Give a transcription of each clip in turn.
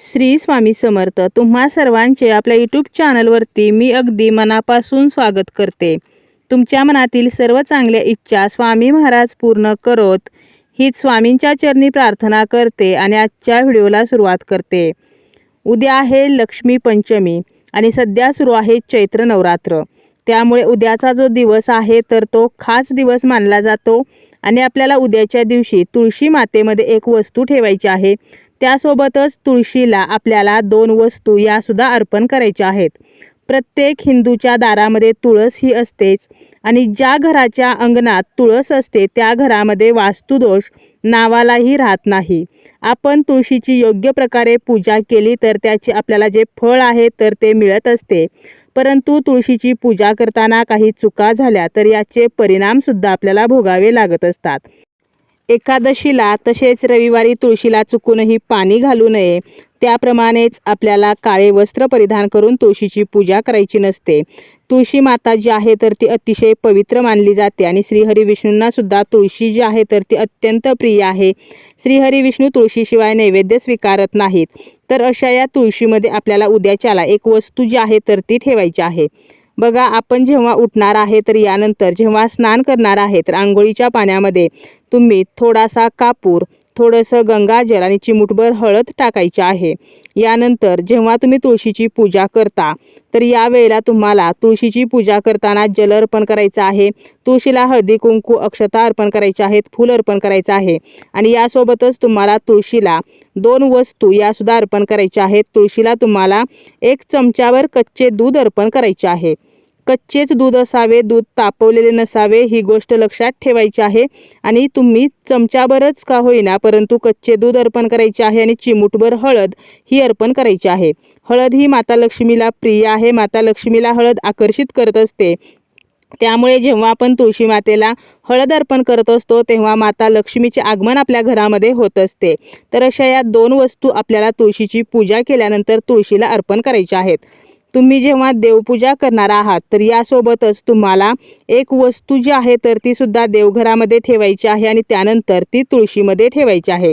श्री स्वामी समर्थ. तुम्हा सर्वांचे आपल्या यूट्यूब चॅनलवरती मी अगदी मनापासून स्वागत करते. तुमच्या मनातील सर्व चांगल्या इच्छा स्वामी महाराज पूर्ण करोत हीच स्वामींच्या चरणी प्रार्थना करते आणि आजच्या व्हिडिओला सुरुवात करते. उद्या आहे लक्ष्मी पंचमी आणि सध्या सुरू आहे चैत्र नवरात्र. त्यामुळे उद्याचा जो दिवस आहे तर तो खास दिवस मानला जातो. आणि आपल्याला उद्याच्या दिवशी तुळशी मातेमध्ये एक वस्तू ठेवायची आहे. त्यासोबतच तुळशीला आपल्याला दोन वस्तू यासुद्धा अर्पण करायच्या आहेत. प्रत्येक हिंदूच्या दारामध्ये तुळस ही असतेच आणि ज्या घराच्या अंगणात तुळस असते त्या घरामध्ये वास्तुदोष नावालाही राहत नाही. आपण तुळशीची योग्य प्रकारे पूजा केली तर त्याचे आपल्याला जे फळ आहे तर ते मिळत असते. परंतु तुळशीची पूजा करताना काही चुका झाल्या तर याचे परिणामसुद्धा आपल्याला भोगावे लागत असतात. एकादशीला तसेच रविवारी तुळशीला चुकूनही पाणी घालू नये. त्याप्रमाणेच आपल्याला काळे वस्त्र परिधान करून तुळशीची पूजा करायची नसते. तुळशी माता जी आहे तर ती अतिशय पवित्र मानली जाते आणि श्रीहरी विष्णूंना सुद्धा तुळशी जी आहे तर ती अत्यंत प्रिय आहे. श्रीहरी विष्णू तुळशीशिवाय नैवेद्य स्वीकारत नाहीत. तर अशा या तुळशीमध्ये आपल्याला उद्याच्याला एक वस्तू जी आहे तर ती ठेवायची आहे. बघा आपण जेव्हा उठणार आहे तर यानंतर जेव्हा स्नान करणार आहे तर आंघोळीच्या पाण्यामध्ये तुम्ही थोडासा कापूर थोडंसं गंगाजल आणि चिमुटभर हळद टाकायची आहे. यानंतर जेव्हा तुम्ही तुळशीची पूजा करता तर यावेळेला तुम्हाला तुळशीची पूजा करताना जल अर्पण करायचं आहे. तुळशीला हळदी कुंकू अक्षता अर्पण करायच्या आहेत फूल अर्पण करायचं आहे. आणि यासोबतच तुम्हाला तुळशीला दोन वस्तू यासुद्धा अर्पण करायच्या आहेत. तुळशीला तुम्हाला एक चमच्यावर कच्चे दूध अर्पण करायचे आहे. कच्चेच दूध असावे दूध तापवलेले नसावे ही गोष्ट लक्षात ठेवायची आहे. आणि तुम्ही चमच्याभरच का होईना परंतु कच्चे दूध अर्पण करायचे आहे आणि चिमूटभर हळद ही अर्पण करायची आहे. हळद ही माता लक्ष्मीला प्रिय आहे. माता लक्ष्मीला हळद आकर्षित करत असते. त्यामुळे जेव्हा आपण तुळशी मातेला हळद अर्पण करत असतो तेव्हा माता लक्ष्मीचे आगमन आपल्या घरामध्ये होत असते. तर अशा या दोन वस्तू आपल्याला तुळशीची पूजा केल्यानंतर तुळशीला अर्पण करायच्या आहेत. तुम्ही जेव्हा देवपूजा करणार आहात तर यासोबतच तुम्हाला एक वस्तू जी आहे तर ती सुद्धा देवघरामध्ये ठेवायची आहे आणि त्यानंतर ती तुळशीमध्ये ठेवायची आहे.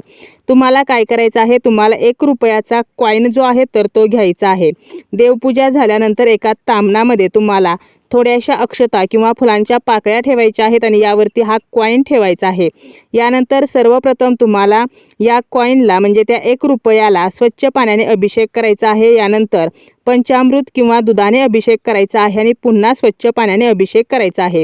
तुम्हाला काय करायचं आहे तुम्हाला एक रुपयाचा कॉईन जो आहे तर तो घ्यायचा आहे. देवपूजा झाल्यानंतर एका तामणामध्ये तुम्हाला थोड्याशा अक्षता किंवा फुलांच्या पाकळ्या ठेवायच्या आहेत आणि यावरती हा कॉईन ठेवायचा आहे. यानंतर सर्वप्रथम तुम्हाला या कॉईनला म्हणजे त्या एक रुपयाला स्वच्छ पाण्याने अभिषेक करायचा आहे. यानंतर पंचामृत किंवा दुधाने अभिषेक करायचा आहे आणि पुन्हा स्वच्छ पाण्याने अभिषेक करायचा आहे.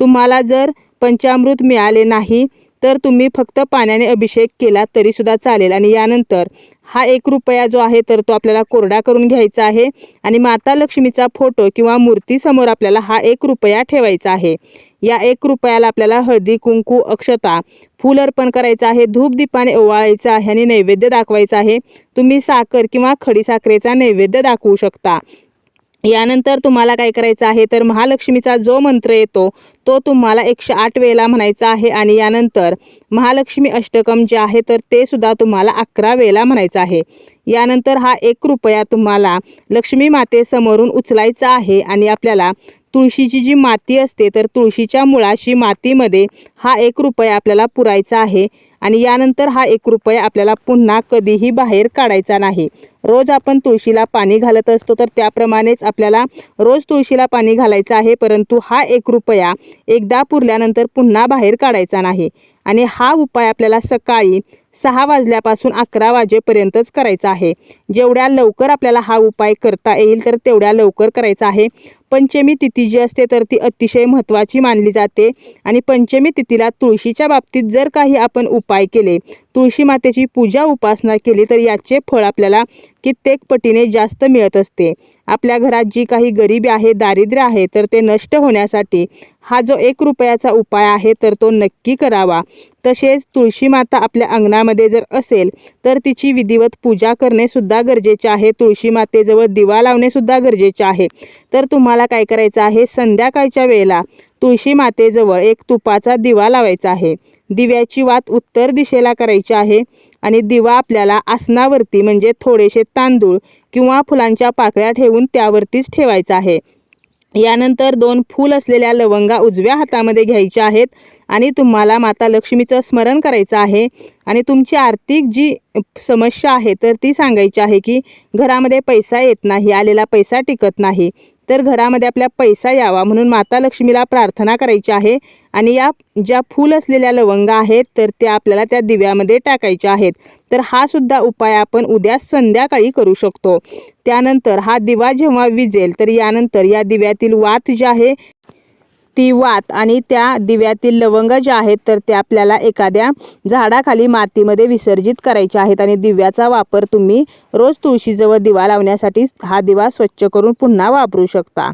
तुम्हाला जर पंचामृत मिळाले नाही तर तुम्ही फक्त पाण्याने अभिषेक केला तरीसुद्धा चालेल. आणि यानंतर हा एक रुपया जो आहे तर तो आपल्याला कोरडा करून घ्यायचा आहे. आणि माता लक्ष्मीचा फोटो किंवा मूर्तीसमोर आपल्याला हा एक रुपया ठेवायचा आहे. या एक रुपयाला आपल्याला हळदी कुंकू अक्षता फूल अर्पण करायचं आहे धूप दीपाने ओवाळायचं आहे आणि नैवेद्य दाखवायचा आहे. तुम्ही साखर किंवा खडीसाखरेचा नैवेद्य दाखवू शकता. यानंतर तुम्हाला काय करायचं आहे? तर महालक्ष्मीचा जो मंत्र येतो तो तुम्हाला एकशे आठ वेळेला म्हणायचा आहे आणि यानंतर महालक्ष्मी अष्टकम जे आहे तर ते सुद्धा तुम्हाला अकरा वेळेला म्हणायचं आहे. यानंतर हा एक रुपया तुम्हाला लक्ष्मी मातेसमोरून उचलायचा आहे आणि आपल्याला तुळशीची जी माती असते तर तुळशीच्या मुळाशी मातीमध्ये हा एक रुपया आपल्याला पुरायचा आहे. आणि यानंतर हा एक रुपया आपल्याला पुन्हा कधीही बाहेर काढायचा नाही. रोज आपण तुळशीला पाणी घालत असतो तर त्याप्रमाणेच आपल्याला रोज तुळशीला पाणी घालायचं आहे परंतु हा एक रुपया एकदा पुरल्यानंतर पुन्हा बाहेर काढायचा नाही. आणि हा उपाय आपल्याला सकाळी सहा वाजल्यापासून अकरा वाजेपर्यंतच करायचा आहे. जेवढ्या लवकर आपल्याला हा उपाय करता येईल तर तेवढ्या लवकर करायचा आहे. पंचमी तिथी जी असते तर ती अतिशय महत्त्वाची मानली जाते. आणि पंचमी तिथीला तुळशीच्या बाबतीत जर काही आपण उपाय केले तुळशी मातेची पूजा उपासना केली तर याचे फळ आपल्याला कित्येक पटीने जास्त मिळत असते. आपल्या घरात जी काही गरिबी आहे दारिद्र्य आहे तर ते नष्ट होण्यासाठी हा जो एक रुपयाचा उपाय आहे तर तो नक्की करावा. तसेच तुळशी माता आपल्या अंगणामध्ये जर असेल तर तिची विधिवत पूजा करणेसुद्धा गरजेचे आहे. तुळशी मातेजवळ दिवा लावणेसुद्धा गरजेचे आहे. तर तुम्हाला काय करायचं आहे? संध्याकाळच्या वेळेला तुळशी मातेजवळ एक तुपाचा दिवा लावायचा आहे. दिव्याची वात उत्तर दिशेला करायची आहे आणि दिवा आपल्याला आसनावरती म्हणजे थोडेसे तांदूळ किंवा फुलांच्या पाकळ्या ठेवून त्यावरतीच ठेवायचा आहे. यानंतर दोन फूल असलेल्या लवंगा उजव्या हातामध्ये घ्यायच्या आहेत आणि तुम्हाला माता लक्ष्मीचं स्मरण करायचं आहे. आणि तुमची आर्थिक जी समस्या आहे तर ती सांगायची आहे की घरामध्ये पैसा येत नाही आलेला पैसा टिकत नाही. तर घरामध्ये आपल्या पैसा यावा म्हणून माता लक्ष्मीला प्रार्थना करायची आहे. आणि या ज्या फूल असलेल्या लवंगा आहेत तर त्या आपल्याला त्या दिव्यामध्ये टाकायच्या आहेत. तर हा सुद्धा उपाय आपण उद्या संध्याकाळी करू शकतो. त्यानंतर हा दिवा जेव्हा विजेल तर यानंतर या दिव्यातील वात जे आहे ती वात आणि त्या दिव्यातील लवंग ज्या आहेत तर ते आपल्याला एखाद्या झाडाखाली मातीमध्ये विसर्जित करायचे आहेत. आणि दिव्याचा वापर तुम्ही रोज तुळशीजवळ दिवा लावण्यासाठी हा दिवा स्वच्छ करून पुन्हा वापरू शकता.